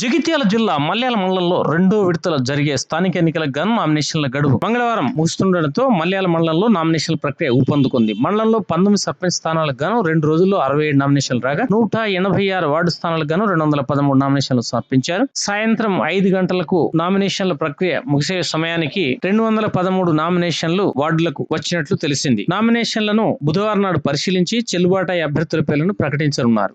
జగిత్యాల జిల్లా మల్యాల మండలంలో రెండో విడతలో జరిగే స్థానిక ఎన్నికల గన్ నామినేషన్ల గడువు మంగళవారం ముగుస్తుండటంతో మల్యాల మండలంలో నామినేషన్ల ప్రక్రియ ఊపందుకుంది. మండలంలో పంతొమ్మిది సర్పంచ్ స్థానాలకు గాను రెండు రోజుల్లో అరవై ఏడు నామినేషన్లు రాగా నూట ఎనభై ఆరు వార్డు స్థానాలకు గాను రెండు వందల పదమూడు నామినేషన్లు సమర్పించారు. సాయంత్రం ఐదు గంటలకు నామినేషన్ల ప్రక్రియ ముగిసే సమయానికి రెండు వందల పదమూడు నామినేషన్లు వార్డులకు వచ్చినట్లు తెలిసింది. నామినేషన్లను బుధవారం నాడు పరిశీలించి చెల్లుబాటు అయ్యే అభ్యర్థుల పేర్లను ప్రకటించనున్నారు.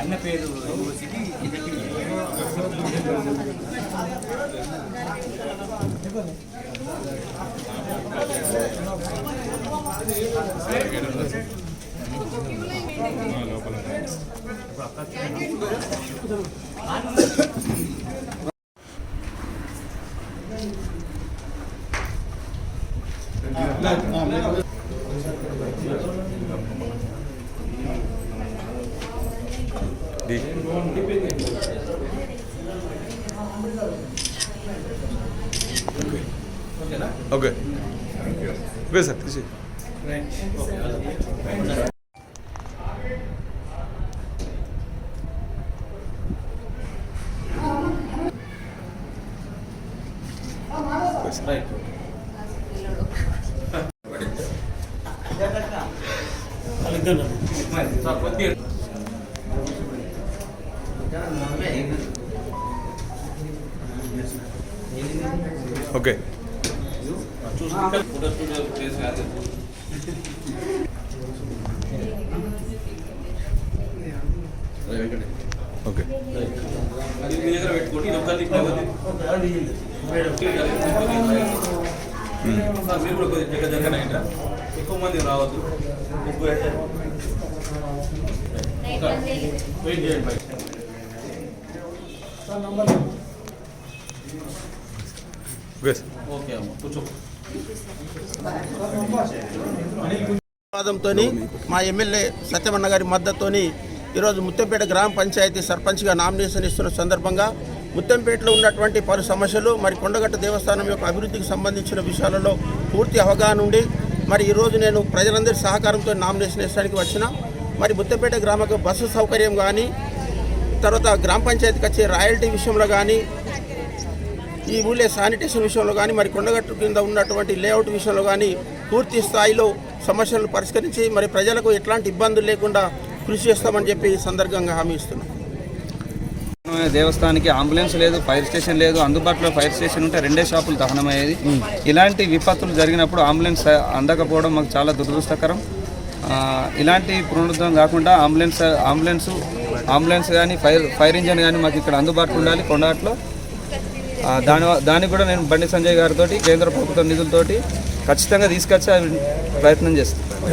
అన్న పేరు ఇదకి ఓకే ఓకే సార్ తీసి ఓకే. ఓకే. అది మీ దగ్గర పెట్టుకోండి ఇది ఒకటి మీరు కూడా కొద్దిగా దగ్గర ఎక్కువ మంది రావద్దు ముగ్గురు అయితే వెయిట్ చేయండి బయట ఓకే అమ్మ కూర్చో వాదంతో మా ఎమ్మెల్యే సత్యమన్న గారి మద్దతుతోని ఈరోజు ముత్తంపేట గ్రామ పంచాయతీ సర్పంచ్గా నామినేషన్ ఇస్తున్న సందర్భంగా ముత్తంపేటలో ఉన్నటువంటి పలు సమస్యలు మరి కొండగట్ట దేవస్థానం యొక్క అభివృద్ధికి సంబంధించిన విషయాలలో పూర్తి అవగాహన ఉండి మరి ఈరోజు నేను ప్రజలందరి సహకారంతో నామినేషన్ వేసడానికి వచ్చిన మరి ముత్తంపేట గ్రామకు బస్సు సౌకర్యం కానీ తర్వాత గ్రామ పంచాయతీకి వచ్చే రాయల్టీ విషయంలో కానీ ఈ ఊళ్ళో శానిటేషన్ విషయంలో కానీ మరి కొండగట్టు కింద ఉన్నటువంటి లేఅవుట్ విషయంలో కానీ పూర్తి స్థాయిలో సమస్యలను పరిష్కరించి మరి ప్రజలకు ఎట్లాంటి ఇబ్బందులు లేకుండా కృషి చేస్తామని చెప్పి ఈ సందర్భంగా హామీ ఇస్తున్నాం. దేవస్థానానికి అంబులెన్స్ లేదు ఫైర్ స్టేషన్ లేదు అందుబాటులో ఫైర్ స్టేషన్ ఉంటే రెండే షాపులు దహనమయ్యేది. ఇలాంటి విపత్తులు జరిగినప్పుడు అంబులెన్స్ అందకపోవడం మాకు చాలా దురదృష్టకరం. ఇలాంటి పునరుద్ధరణ కాకుండా అంబులెన్స్ అంబులెన్స్ అంబులెన్స్ కానీ ఫైర్ ఫైర్ ఇంజన్ కానీ మాకు ఇక్కడ అందుబాటులో ఉండాలి కొండగట్లో ఆ, దాని దానికి కూడా నేను బండి సంజయ్ గారితో కేంద్ర ప్రభుత్వ నిధులతోటి ఖచ్చితంగా తీసుకొచ్చే ప్రయత్నం చేస్తాను